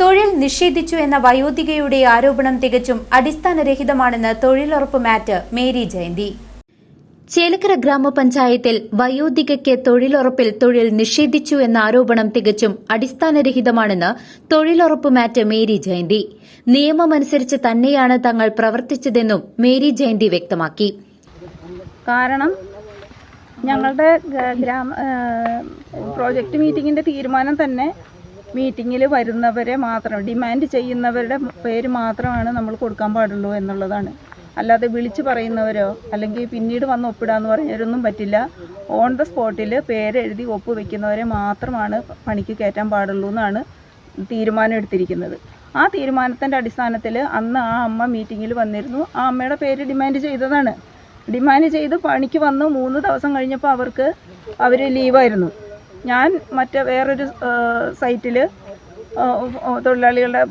തൊഴിൽ നിഷേധിച്ചു എന്ന വയോധികയുടെ ആരോപണം തികച്ചും അടിസ്ഥാനരഹിതമാണെന്ന് തൊഴിലുറപ്പ് മാറ്റ് മേരി ജയന്തി. ചേലക്കര ഗ്രാമപഞ്ചായത്തിൽ വയോധികയ്ക്ക് തൊഴിലുറപ്പിൽ തൊഴിൽ നിഷേധിച്ചു എന്ന ആരോപണം തികച്ചും അടിസ്ഥാനരഹിതമാണെന്ന് തൊഴിലുറപ്പ് മാറ്റ് മേരി ജയന്തി. നിയമമനുസരിച്ച് തന്നെയാണ് തങ്ങൾ പ്രവർത്തിച്ചതെന്നും മേരി ജയന്തി വ്യക്തമാക്കി. കാരണം ഞങ്ങളുടെ ഗ്രാമ പ്രോജക്റ്റ് മീറ്റിംഗിന്റെ തീരുമാനം തന്നെ മീറ്റിങ്ങിൽ വരുന്നവരെ മാത്രം ഡിമാൻഡ് ചെയ്യുന്നവരുടെ പേര് മാത്രമാണ് നമ്മൾ കൊടുക്കാൻ പാടുള്ളൂ എന്നുള്ളതാണ്. അല്ലാതെ വിളിച്ചു പറയുന്നവരോ അല്ലെങ്കിൽ പിന്നീട് വന്ന് ഒപ്പിടാന്ന് പറഞ്ഞവരൊന്നും പറ്റില്ല. ഓൺ ദ സ്പോട്ടിൽ പേരെഴുതി ഒപ്പ് വെക്കുന്നവരെ മാത്രമാണ് പണിക്ക് കയറ്റാൻ പാടുള്ളൂ എന്നാണ് തീരുമാനം എടുത്തിരിക്കുന്നത്. ആ തീരുമാനത്തിന്റെ അടിസ്ഥാനത്തിൽ അന്ന് ആ അമ്മ മീറ്റിങ്ങിൽ വന്നിരുന്നു. ആ അമ്മയുടെ പേര് ഡിമാൻഡ് ചെയ്തതാണ്. ഡിമാൻഡ് ചെയ്ത് പണിക്ക് വന്ന് മൂന്ന് ദിവസം കഴിഞ്ഞപ്പോൾ അവർക്ക് അവർ ലീവായിരുന്നു ഞാൻ മറ്റ് വേറൊരു സൈറ്റിൽ തൊഴിലാളികളുടെ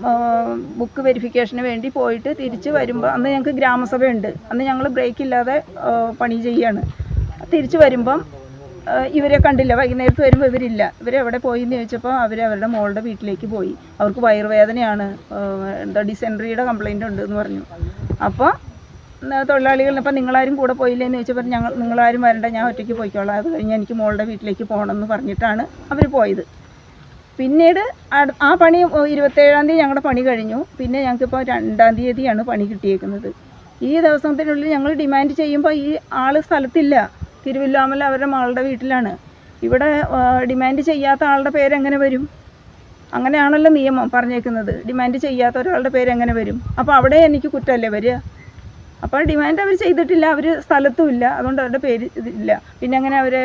ബുക്ക് വെരിഫിക്കേഷന് വേണ്ടി പോയിട്ട് തിരിച്ച് വരുമ്പോൾ അന്ന് ഞങ്ങൾക്ക് ഗ്രാമസഭയുണ്ട്. അന്ന് ഞങ്ങൾ ബ്രേക്ക് ഇല്ലാതെ പണി ചെയ്യാണ്. തിരിച്ച് വരുമ്പം ഇവരെ കണ്ടില്ല. വൈകുന്നേരത്ത് വരുമ്പോൾ ഇവരില്ല. ഇവരെവിടെ പോയി എന്ന് ചോദിച്ചപ്പോൾ അവർ അവരുടെ മോളുടെ വീട്ടിലേക്ക് പോയി. അവർക്ക് വയറുവേദനയാണ്. എന്താ ഡിസെൻട്രിയുടെ കംപ്ലൈന്റ് ഉണ്ട് എന്ന് പറഞ്ഞു. അപ്പോൾ തൊഴിലാളികൾ ഇപ്പം നിങ്ങളാരും കൂടെ പോയില്ലേ എന്ന് ചോദിച്ചപ്പോൾ ഞങ്ങൾ നിങ്ങളാരും വരണ്ട ഞാൻ ഒറ്റയ്ക്ക് പോയിക്കോളാം. അത് കഴിഞ്ഞ് എനിക്ക് മോളുടെ വീട്ടിലേക്ക് പോകണം എന്ന് പറഞ്ഞിട്ടാണ് അവർ പോയത്. പിന്നീട് ആ പണി ഇരുപത്തേഴാം തീയതി ഞങ്ങളുടെ പണി കഴിഞ്ഞു. പിന്നെ ഞങ്ങൾക്കിപ്പോൾ രണ്ടാം തീയതിയാണ് പണി കിട്ടിയേക്കുന്നത്. ഈ ദിവസത്തിനുള്ളിൽ ഞങ്ങൾ ഡിമാൻഡ് ചെയ്യുമ്പോൾ ഈ ആൾ സ്ഥലത്തില്ല. തിരുവില്ലാമല അവരുടെ മകളുടെ വീട്ടിലാണ്. ഇവിടെ ഡിമാൻഡ് ചെയ്യാത്ത ആളുടെ പേരെങ്ങനെ വരും? അങ്ങനെയാണല്ലോ നിയമം പറഞ്ഞേക്കുന്നത്. ഡിമാൻഡ് ചെയ്യാത്ത ഒരാളുടെ പേരെങ്ങനെ വരും? അപ്പോൾ അവിടെ എനിക്ക് കുറ്റമല്ലേ വരിക? അപ്പോൾ ഡിമാൻഡ് അവർ ചെയ്തിട്ടില്ല അവർ സ്ഥലത്തും ഇല്ല. അതുകൊണ്ട് അവരുടെ പേര് ഇല്ല പിന്നെ അങ്ങനെ അവരെ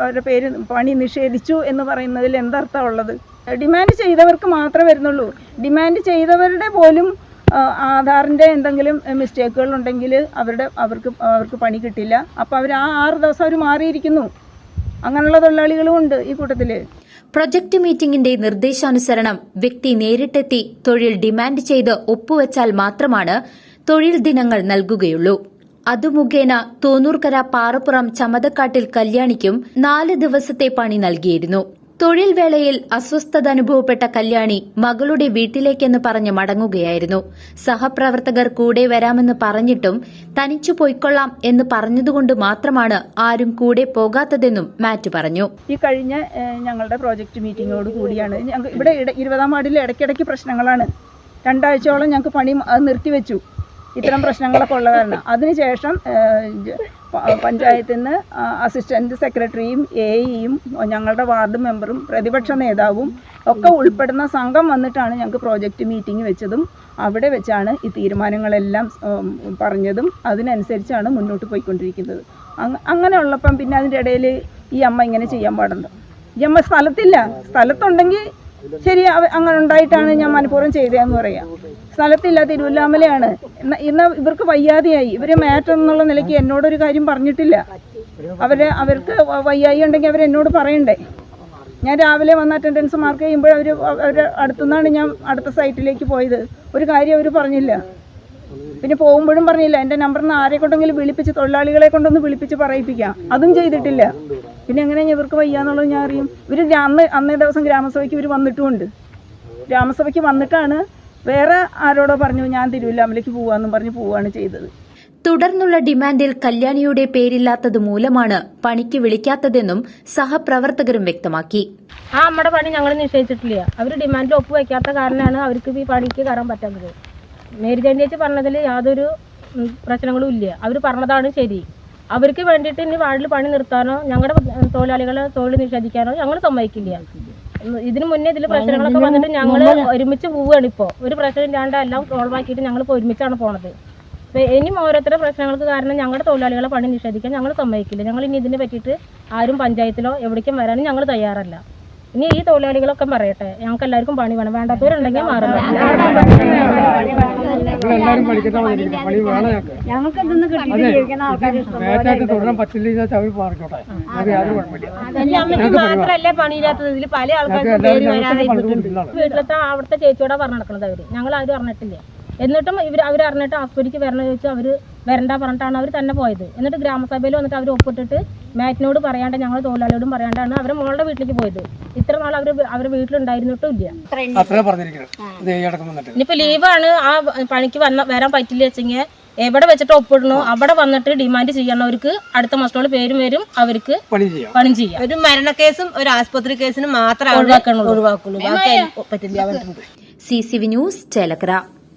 അവരുടെ പേര് പണി നിഷേധിച്ചു എന്ന് പറയുന്നതിൽ എന്തർത്ഥം ഉള്ളത്? ഡിമാൻഡ് ചെയ്തവർക്ക് മാത്രമേ വരുന്നുള്ളൂ. ഡിമാൻഡ് ചെയ്തവരുടെ പോലും ആധാറിന്റെ എന്തെങ്കിലും മിസ്റ്റേക്കുകൾ ഉണ്ടെങ്കിൽ അവരുടെ അവർക്ക് അവർക്ക് പണി കിട്ടില്ല. അപ്പോൾ അവർ ആ ആറ് ദിവസം അവർ മാറിയിരിക്കുന്നു. അങ്ങനെയുള്ള തൊഴിലാളികളും ഉണ്ട് ഈ കൂട്ടത്തിൽ പ്രൊജക്ട് മീറ്റിംഗിന്റെ നിർദ്ദേശാനുസരണം വ്യക്തി നേരിട്ടെത്തി തൊഴിൽ ഡിമാൻഡ് ചെയ്ത് ഒപ്പുവച്ചാൽ മാത്രമാണ് തൊഴിൽ ദിനങ്ങൾ നൽകുകയുള്ളൂ. അതുമുഖേന തോന്നൂർക്കര പാറപ്പുറം ചമതക്കാട്ടിൽ കല്യാണിക്കും നാല് ദിവസത്തെ പണി നൽകിയിരുന്നു. തൊഴിൽ വേളയിൽ അസ്വസ്ഥത അനുഭവപ്പെട്ട കല്യാണി മകളുടെ വീട്ടിലേക്കെന്ന് പറഞ്ഞ് മടങ്ങുകയായിരുന്നു. സഹപ്രവർത്തകർ കൂടെ വരാമെന്ന് പറഞ്ഞിട്ടും തനിച്ചു പോയിക്കൊള്ളാം എന്ന് പറഞ്ഞതുകൊണ്ട് മാത്രമാണ് ആരും കൂടെ പോകാത്തതെന്നും മാറ്റ് പറഞ്ഞു. ഈ കഴിഞ്ഞ ഞങ്ങളുടെ പ്രോജക്റ്റ് മീറ്റിംഗോട് കൂടിയാണ്. ഇവിടെ ഇരുപതാം വാർഡിൽ ഇടയ്ക്കിടയ്ക്ക് പ്രശ്നങ്ങളാണ്. രണ്ടാഴ്ചയോളം ഞങ്ങൾക്ക് പണി നിർത്തിവെച്ചു. ഇത്തരം പ്രശ്നങ്ങളൊക്കെ ഉള്ളത് അതിനുശേഷം പഞ്ചായത്തിൽ നിന്ന് അസിസ്റ്റന്റ് സെക്രട്ടറിയും എ ഇയും ഞങ്ങളുടെ വാർഡ് മെമ്പറും പ്രതിപക്ഷ നേതാവും ഒക്കെ ഉൾപ്പെടുന്ന സംഘം വന്നിട്ടാണ് ഞങ്ങൾക്ക് പ്രോജക്റ്റ് മീറ്റിംഗ് വെച്ചതും അവിടെ വെച്ചാണ് ഈ തീരുമാനങ്ങളെല്ലാം പറഞ്ഞതും അതിനനുസരിച്ചാണ് മുന്നോട്ട് പോയിക്കൊണ്ടിരിക്കുന്നത്. അങ്ങ- അങ്ങനെ ഉള്ളപ്പം പിന്നെ അതിന്റെ ഇടയിൽ ഈ അമ്മ ഇങ്ങനെ ചെയ്യാൻ പാടുണ്ടോ? ഈ അമ്മ സ്ഥലത്തില്ല. സ്ഥലത്തുണ്ടെങ്കിൽ ശരി അങ്ങനെ ഉണ്ടായിട്ടാണ് ഞാൻ മനഃപൂർവം ചെയ്തതെന്ന് പറയാം. സ്ഥലത്തില്ല തിരുവല്ലാമലയാണ്. ഇന്ന് ഇവർക്ക് വയ്യാതെയായി. ഇവർ മാറ്റം എന്നുള്ള നിലയ്ക്ക് എന്നോടൊരു കാര്യം പറഞ്ഞിട്ടില്ല. അവർ അവർക്ക് വയ്യായി ഉണ്ടെങ്കിൽ അവർ എന്നോട് പറയണ്ടേ? ഞാൻ രാവിലെ വന്ന അറ്റൻഡൻസ് മാർക്ക് ചെയ്യുമ്പോൾ അവർ അവരുടെ അടുത്തുനിന്നാണ് ഞാൻ അടുത്ത സൈറ്റിലേക്ക് പോയത്. ഒരു കാര്യം അവർ പറഞ്ഞില്ല. പിന്നെ പോകുമ്പോഴും പറഞ്ഞില്ല. എന്റെ നമ്പറിൽ നിന്ന് ആരെ കൊണ്ടെങ്കിലും വിളിപ്പിച്ച് തൊഴിലാളികളെ കൊണ്ടൊന്ന് വിളിപ്പിച്ച് പറയിപ്പിക്കാം. അതും ചെയ്തിട്ടില്ല. പിന്നെ എങ്ങനെയാണ് ഇവർക്ക് വയ്യാന്നുള്ളത് ഞാൻ അറിയും. ഇവർ അന്ന് അന്നേ ദിവസം ഗ്രാമസഭയ്ക്ക് ഇവർ വന്നിട്ടുമുണ്ട്. ഗ്രാമസഭയ്ക്ക് വന്നിട്ടാണ് വേറെ ആരോടോ പറഞ്ഞു ഞാൻ തിരുവല്ലാമലേക്ക് പോവാന്നും പറഞ്ഞ് പോവാണ് ചെയ്തത്. തുടർന്നുള്ള ഡിമാൻഡിൽ കല്യാണിയുടെ പേരില്ലാത്തത് മൂലമാണ് പണിക്ക് വിളിക്കാത്തതെന്നും സഹപ്രവർത്തകരും വ്യക്തമാക്കി. ആ നമ്മുടെ പണി ഞങ്ങൾ നിശ്ചയിച്ചിട്ടില്ല അവർ ഡിമാൻഡിൽ ഒപ്പ് വയ്ക്കാത്ത കാരണമാണ് അവർക്ക് ഈ പണിക്ക് കയറാൻ പറ്റാത്തത്. മേരി ചേച്ചി പറഞ്ഞതിൽ യാതൊരു പ്രശ്നങ്ങളും ഇല്ല. അവർ പറഞ്ഞതാണ് ശരി. അവർക്ക് വേണ്ടിയിട്ട് ഇനി വാർഡിൽ പണി നിർത്താനോ ഞങ്ങളുടെ തൊഴിലാളികളെ തൊഴിൽ നിഷേധിക്കാനോ ഞങ്ങൾ സമ്മതിക്കില്ല. ഇതിനു മുന്നേ ഇതിൽ പ്രശ്നങ്ങളൊക്കെ വന്നിട്ട് ഞങ്ങൾ ഒരുമിച്ച് പോവുകയാണ് ഇപ്പോൾ ഒരു പ്രശ്നം ഇല്ലാണ്ട് എല്ലാം സോൾവ് ആക്കിയിട്ട് ഞങ്ങൾ ഇപ്പോൾ ഒരുമിച്ചാണ് പോണത്. ഇനിയും ഓരോരുത്തരുടെ പ്രശ്നങ്ങൾക്ക് കാരണം ഞങ്ങളുടെ തൊഴിലാളികളെ പണി നിഷേധിക്കാൻ ഞങ്ങൾ സമ്മതിക്കില്ല. ഞങ്ങൾ ഇനി ഇതിനെ പറ്റിയിട്ട് ആരും പഞ്ചായത്തിലോ എവിടേക്കും വരാനും ഞങ്ങൾ തയ്യാറല്ല. ഇനി ഈ തൊഴിലാളികളൊക്കെ പറയട്ടെ. ഞങ്ങൾക്ക് എല്ലാവർക്കും പണി വേണം വേണ്ടാത്തവരുണ്ടെങ്കിൽ മാറും അത്. അമ്മയ്ക്ക് മാത്രമല്ല പണിയില്ലാത്തത്? ഇതിൽ പല ആൾക്കാർക്കും പേര് വരാതെ ഇരുന്നിട്ടുണ്ട് വീട്ടിലത്തെ അവിടുത്തെ ചേച്ചിയോടെ പറഞ്ഞു നടക്കണത് അവർ. ഞങ്ങൾ ആരും പറഞ്ഞിട്ടില്ല എന്നിട്ടും ഇവർ അവർ അറിഞ്ഞിട്ട് ആസ്പത്രിക്ക് വരണ ചോദിച്ചു അവർ വരണ്ട പറഞ്ഞിട്ടാണ് അവർ തന്നെ പോയത്. എന്നിട്ട് ഗ്രാമസഭയിൽ വന്നിട്ട് അവർ ഒപ്പിട്ടിട്ട് മാറ്റിനോട് പറയാണ്ട് ഞങ്ങൾ തൊഴിലാളിയോടും പറയാണ്ടാണ് അവരെ മോളുടെ വീട്ടിലേക്ക് പോയത്. ഇത്ര നാൾ അവർ അവരുടെ വീട്ടിലുണ്ടായിരുന്നിട്ടും ഇല്ല. ഇനിയിപ്പോ ലീവാണ് ആ പണിക്ക് വന്ന വരാൻ പറ്റില്ല വെച്ചെങ്കിൽ എവിടെ വെച്ചിട്ട് ഒപ്പിടണോ അവിടെ വന്നിട്ട് ഡിമാൻഡ് ചെയ്യണവർക്ക് അടുത്ത മാസത്തോളം പേരും വരും അവർക്ക് പണി ചെയ്യാം. പണി ചെയ്യാം. ഒരു മരണക്കേസും ഒരു ആസ്പത്രി കേസിനും മാത്രമേ ഒഴിവാക്കണുള്ളൂ. ഒഴിവാക്കുള്ളൂ. പറ്റില്ല C C V news Chelakkara.